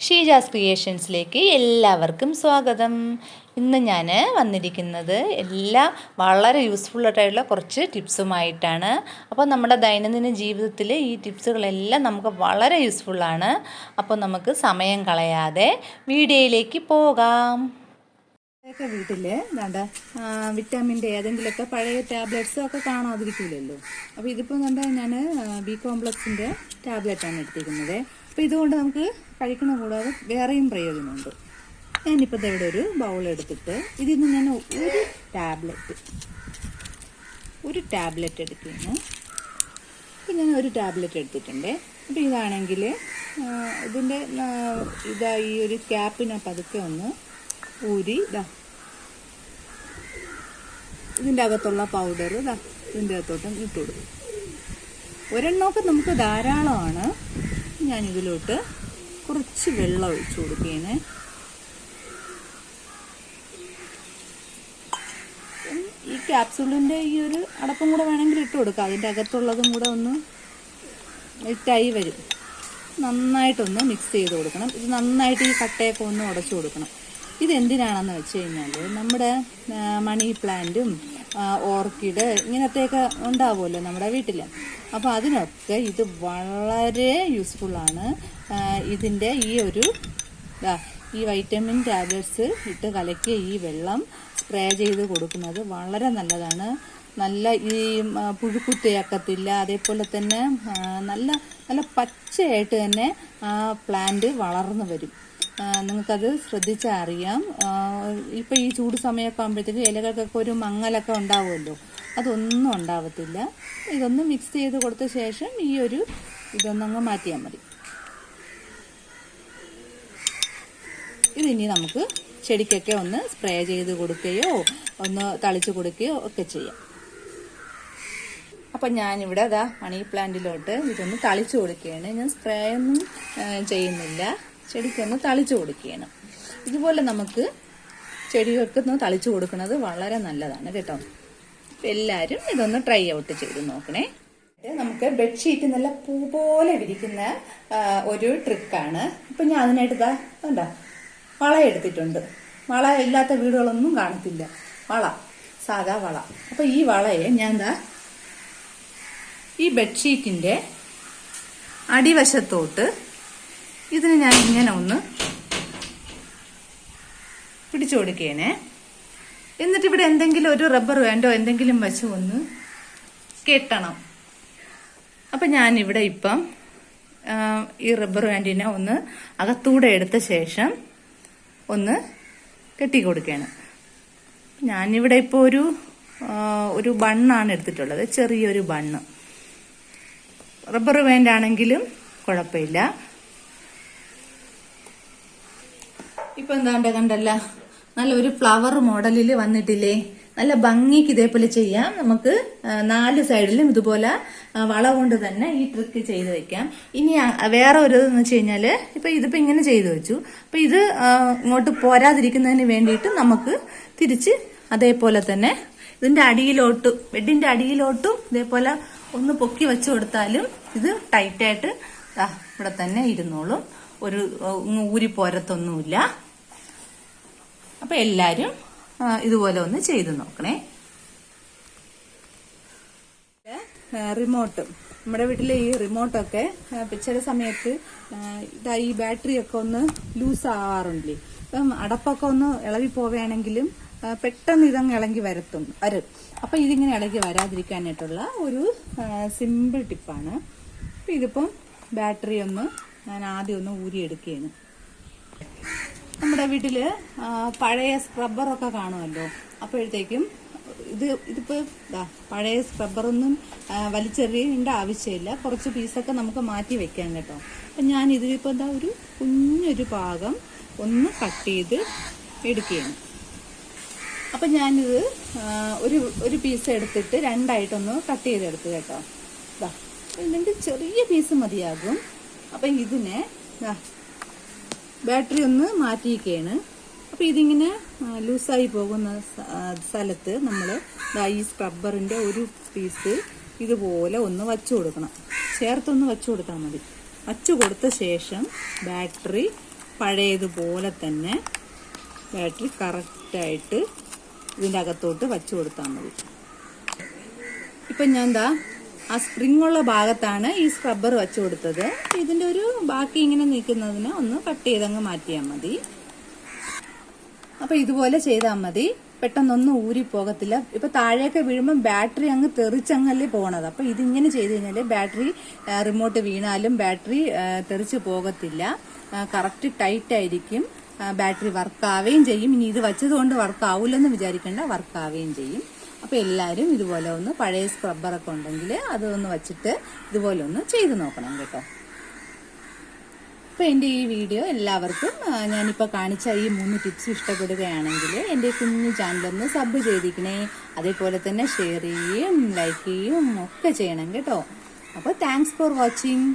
ഷീജാസ് ക്രിയേഷൻസിലേക്ക് എല്ലാവർക്കും സ്വാഗതം. ഇന്ന് ഞാൻ വന്നിരിക്കുന്നത് എല്ലാം വളരെ യൂസ്ഫുൾ ആയിട്ടുള്ള കുറച്ച് ടിപ്സുമായിട്ടാണ്. അപ്പോൾ നമ്മുടെ ദൈനംദിന ജീവിതത്തിൽ ഈ ടിപ്സുകളെല്ലാം നമുക്ക് വളരെ യൂസ്ഫുള്ളാണ് അപ്പോൾ നമുക്ക് സമയം കളയാതെ വീഡിയോയിലേക്ക് പോകാം. വീട്ടിൽ വേണ്ട വിറ്റാമിന്റെ ഏതെങ്കിലുമൊക്കെ പഴയ ടാബ്ലറ്റ്സും ഒക്കെ കാണാതിരിക്കില്ലല്ലോ അപ്പോൾ ഇതിപ്പോൾ കണ്ട ഞാൻ ബി കോംപ്ലക്സിന്റെ ടാബ്ലറ്റാണ് എടുത്തിരിക്കുന്നത്. അപ്പോൾ ഇതുകൊണ്ട് നമുക്ക് കഴിക്കണ കൂടാതെ വേറെയും പ്രയോജനമുണ്ട്. ഞാനിപ്പോൾ ഇവിടെ ഒരു ബൗൾ എടുത്തിട്ട് ഇതിൽ നിന്ന് ഞാൻ ഒരു ടാബ്ലറ്റ് ഒരു ടാബ്ലറ്റ് എടുക്കുകയാണ് ഇപ്പം ഞാൻ ഒരു ടാബ്ലറ്റ് എടുത്തിട്ടുണ്ട്. അപ്പോൾ ഇതാണെങ്കിൽ ഇതിന്റെ ഇതാ ഈ ഒരു ക്യാപ്പിനെ പതുക്കെ ഒന്ന് ഊരി ഇതാ ഇതിന്റെ അകത്തുള്ള പൗഡർ ഇതാ ഇതിന്റെ അകത്തോട്ടും ഇട്ട് കൊടുക്കും. ഒരെണ്ണമൊക്കെ നമുക്ക് ധാരാളമാണ്. ഞാൻ ഇതിലോട്ട് കുറച്ച് വെള്ളം ഒഴിച്ചു കൊടുക്കുകയാണ്. ഈ ക്യാപ്സൂളിന്റെ ഈ ഒരു അടപ്പും കൂടെ വേണമെങ്കിൽ ഇട്ട് കൊടുക്കുക അതിന്റെ അകത്തുള്ളതും കൂടെ ഒന്ന് ഇട്ടായി വരും. നന്നായിട്ടൊന്ന് മിക്സ് ചെയ്ത് കൊടുക്കണം. ഇത് നന്നായിട്ട് ഈ കട്ടയൊക്കെ ഒന്ന് ഉടച്ചു കൊടുക്കണം. ഇതെന്തിനാണെന്ന് വെച്ച് കഴിഞ്ഞാൽ നമ്മുടെ മണി പ്ലാന്റും ഓർക്കിഡ് ഇങ്ങനത്തെയൊക്കെ ഉണ്ടാവുമല്ലോ നമ്മുടെ വീട്ടിൽ അപ്പോൾ അതിനൊക്കെ ഇത് വളരെ യൂസ്ഫുള്ളാണ് ഇതിന്റെ ഈ ഒരു ഈ വൈറ്റമിൻ ടാബ്ലറ്റ്സ് ഇട്ട് കലക്കിയ ഈ വെള്ളം സ്പ്രേ ചെയ്ത് കൊടുക്കുന്നത് വളരെ നല്ലതാണ്. നല്ല ഈ പുഴുക്കുത്തയാക്കത്തില്ല അതേപോലെ തന്നെ നല്ല നല്ല പച്ചയായിട്ട് തന്നെ ആ പ്ലാന്റ് വളർന്നു വരും. നിങ്ങൾക്കത് ശ്രദ്ധിച്ചാൽ അറിയാം ഇപ്പോൾ ഈ ചൂട് സമയമൊക്കെ ആകുമ്പോഴത്തേക്ക് ഇലകൾക്കൊക്കെ ഒരു മങ്ങലൊക്കെ ഉണ്ടാവുമല്ലോ. അതൊന്നും ഉണ്ടാവത്തില്ല. ഇതൊന്ന് മിക്സ് ചെയ്ത് കൊടുത്ത ശേഷം ഈ ഒരു ഇതൊന്നങ്ങ് മാറ്റിയാൽ മതി. ഇതിനി നമുക്ക് ചെടിക്കൊക്കെ ഒന്ന് സ്പ്രേ ചെയ്ത് കൊടുക്കുകയോ ഒന്ന് തളിച്ചു കൊടുക്കുകയോ ഒക്കെ ചെയ്യാം. അപ്പം ഞാനിവിടെ അതാ മണി പ്ലാന്റിലോട്ട് ഇതൊന്ന് തളിച്ചു കൊടുക്കുകയാണ്. ഞാൻ സ്പ്രേ ഒന്നും ചെയ്യുന്നില്ല. ചെടിക്കൊന്ന് തളിച്ചു കൊടുക്കുകയാണ്. ഇതുപോലെ നമുക്ക് ചെടികൾക്കൊന്ന് തളിച്ചു കൊടുക്കുന്നത് വളരെ നല്ലതാണ് കേട്ടോ. എല്ലാവരും ഇതൊന്ന് ട്രൈ ഔട്ട് ചെയ്ത് നോക്കണേ. നമുക്ക് ബെഡ്ഷീറ്റ് നല്ല പൂ പോലെ വിരിക്കുന്ന ഒരു ട്രിക്കാണ് ഇപ്പൊ ഞാൻ അതിനായിട്ട് ഇതാ കണ്ട? വള എടുത്തിട്ടുണ്ട്. വള ഇല്ലാത്ത വീടുകളൊന്നും കാണത്തില്ല. വള സാധാ വള. അപ്പൊ ഈ വളയെ ഞാൻ എന്താ ഈ ബെഡ്ഷീറ്റിന്റെ അടിവശത്തോട്ട് ഇതിന് ഞാൻ ഇങ്ങനെ ഒന്ന് പിടിച്ചു കൊടുക്കേനെ. എന്നിട്ട് ഇവിടെ എന്തെങ്കിലും ഒരു റബ്ബർ വേണ്ടോ എന്തെങ്കിലും വെച്ച് ഒന്ന് കെട്ടണം. അപ്പം ഞാനിവിടെ ഇപ്പം ഈ റബ്ബർ ബാൻഡിനെ ഒന്ന് അകത്തൂടെ എടുത്ത ശേഷം ഒന്ന് കെട്ടി കൊടുക്കുകയാണ് ഞാനിവിടെ ഇപ്പോൾ ഒരു ഒരു ബണ്ണാണ് എടുത്തിട്ടുള്ളത് ചെറിയൊരു ബണ്ണ്. റബ്ബർ വേണ്ടാണെങ്കിലും കുഴപ്പമില്ല. ഇപ്പൊ എന്താണ്ട് കണ്ടല്ല? നല്ല ഒരു ഫ്ലവർ മോഡലിൽ വന്നിട്ടില്ലേ? നല്ല ഭംഗിക്ക് ഇതേപോലെ ചെയ്യാം. നമുക്ക് നാല് സൈഡിലും ഇതുപോലെ വള കൊണ്ട് തന്നെ ഈ ട്രിക്ക് ചെയ്ത് വെക്കാം. ഇനി വേറെ ഒരു എന്ന് വെച്ച് കഴിഞ്ഞാൽ ഇപ്പൊ ഇതിപ്പോ ഇങ്ങനെ ചെയ്തു വെച്ചു. അപ്പൊ ഇത് ഇങ്ങോട്ട് പോരാതിരിക്കുന്നതിന് വേണ്ടിയിട്ട് നമുക്ക് തിരിച്ച് അതേപോലെ തന്നെ ഇതിന്റെ അടിയിലോട്ടും ബെഡിന്റെ അടിയിലോട്ടും ഇതേപോലെ ഒന്ന് പൊക്കി വെച്ച് കൊടുത്താലും ഇത് ടൈറ്റായിട്ട് ഇവിടെ തന്നെ ഇരുന്നോളും. ഒരു ഊരി പോരത്തൊന്നുമില്ല. അപ്പൊ എല്ലാരും ഇതുപോലെ ഒന്ന് ചെയ്തു നോക്കണേ. റിമോട്ട്. നമ്മുടെ വീട്ടിലെ ഈ റിമോട്ടൊക്കെ ചില സമയത്ത് ഈ ബാറ്ററി ഒക്കെ ഒന്ന് ലൂസ് ആവാറുണ്ടല്ലേ ഇപ്പം അടപ്പൊക്കെ ഒന്ന് ഇളകി പോവുകയാണെങ്കിലും പെട്ടെന്ന് ഇതങ്ങ് ഇളകി വരത്തും വരും. അപ്പൊ ഇതിങ്ങനെ ഇളകി വരാതിരിക്കാനായിട്ടുള്ള ഒരു സിമ്പിൾ ടിപ്പാണ് അപ്പം ഇതിപ്പം ബാറ്ററി ഒന്ന് ഞാൻ ആദ്യം ഒന്ന് ഊരിയെടുക്കുകയാണ്. നമ്മുടെ വീട്ടിൽ പഴയ സ്ക്രബ്ബറൊക്കെ കാണുമല്ലോ? അപ്പോഴത്തേക്കും ഇത് ഇതിപ്പോൾ ഇതാ പഴയ സ്ക്രബ്ബറൊന്നും വലിച്ചെറിയേണ്ട ആവശ്യമില്ല. കുറച്ച് പീസൊക്കെ നമുക്ക് മാറ്റി വെക്കാം കേട്ടോ. അപ്പം ഞാൻ ഇതിലിപ്പോൾ എന്താ ഒരു കുഞ്ഞൊരു ഭാഗം ഒന്ന് കട്ട് ചെയ്ത് എടുക്കുകയാണ്. അപ്പം ഞാനിത് ഒരു ഒരു പീസ് എടുത്തിട്ട് രണ്ടായിട്ടൊന്ന് കട്ട് ചെയ്തെടുത്ത് കേട്ടോ. ഇതാ ഇതിന്റെ ചെറിയ പീസ് മതിയാകും. അപ്പം ഇതിനെ ബാറ്ററി ഒന്ന് മാറ്റിയിരിക്കുകയാണ് അപ്പോൾ ഇതിങ്ങനെ ലൂസായി പോകുന്ന സ്ഥലത്ത് നമ്മൾ ഈ സ്ക്രബ്ബറിന്റെ ഒരു പീസ് ഇതുപോലെ ഒന്ന് വച്ചു കൊടുക്കണം. ചേർത്തൊന്ന് വച്ചു കൊടുത്താൽ മതി. വച്ചു കൊടുത്ത ശേഷം ബാറ്ററി പഴയതുപോലെ തന്നെ ബാറ്ററി കറക്റ്റായിട്ട് ഇതിന്റെ അകത്തോട്ട് വച്ചു കൊടുത്താൽ മതി. ഇപ്പം ഞാൻ എന്താ ആ സ്പ്രിംഗ് ഉള്ള ഭാഗത്താണ് ഈ സ്ക്രബ്ബർ വെച്ചു കൊടുത്തത്. ഇതിന്റെ ഒരു ബാക്കി ഇങ്ങനെ നീക്കുന്നതിന് ഒന്ന് കട്ട് ചെയ്തങ്ങ് മാറ്റിയാൽ മതി. അപ്പൊ ഇതുപോലെ ചെയ്താൽ മതി. പെട്ടെന്നൊന്നും ഊരി പോകത്തില്ല. ഇപ്പൊ താഴേക്ക് വീഴുമ്പോൾ ബാറ്ററി അങ്ങ് തെറിച്ചങ്ങല്ലേ പോണത്. അപ്പൊ ഇതിങ്ങനെ ചെയ്ത് കഴിഞ്ഞാൽ ബാറ്ററി റിമോട്ട് വീണാലും ബാറ്ററി തെറിച്ച് പോകത്തില്ല. കറക്റ്റ് ടൈറ്റ് ആയിരിക്കും. ബാറ്ററി വർക്കാവുകയും ചെയ്യും. ഇനി ഇത് വച്ചതുകൊണ്ട് വർക്ക് വർക്കാവൂലെന്ന് വിചാരിക്കേണ്ട. വർക്കാവുകയും ചെയ്യും. അപ്പൊ എല്ലാവരും ഇതുപോലെ ഒന്ന് പഴയ സ്ക്രബ്ബറൊക്കെ ഉണ്ടെങ്കിൽ അതൊന്ന് വെച്ചിട്ട് ഇതുപോലെ ഒന്ന് ചെയ്ത് നോക്കണം കേട്ടോ. അപ്പോൾ എന്റെ ഈ വീഡിയോ എല്ലാവർക്കും ഞാനിപ്പോൾ കാണിച്ച ഈ മൂന്ന് ടിപ്സ് ഇഷ്ടപ്പെടുകയാണെങ്കിൽ എന്റെ കുഞ്ഞു ചാനലൊന്ന് സബ് ചെയ്തിരിക്കണേ. അതേപോലെ തന്നെ ഷെയർ ചെയ്യുകയും ലൈക്ക് ചെയ്യുകയും ഒക്കെ ചെയ്യണം കേട്ടോ. അപ്പോൾ താങ്ക്സ് ഫോർ വാച്ചിങ്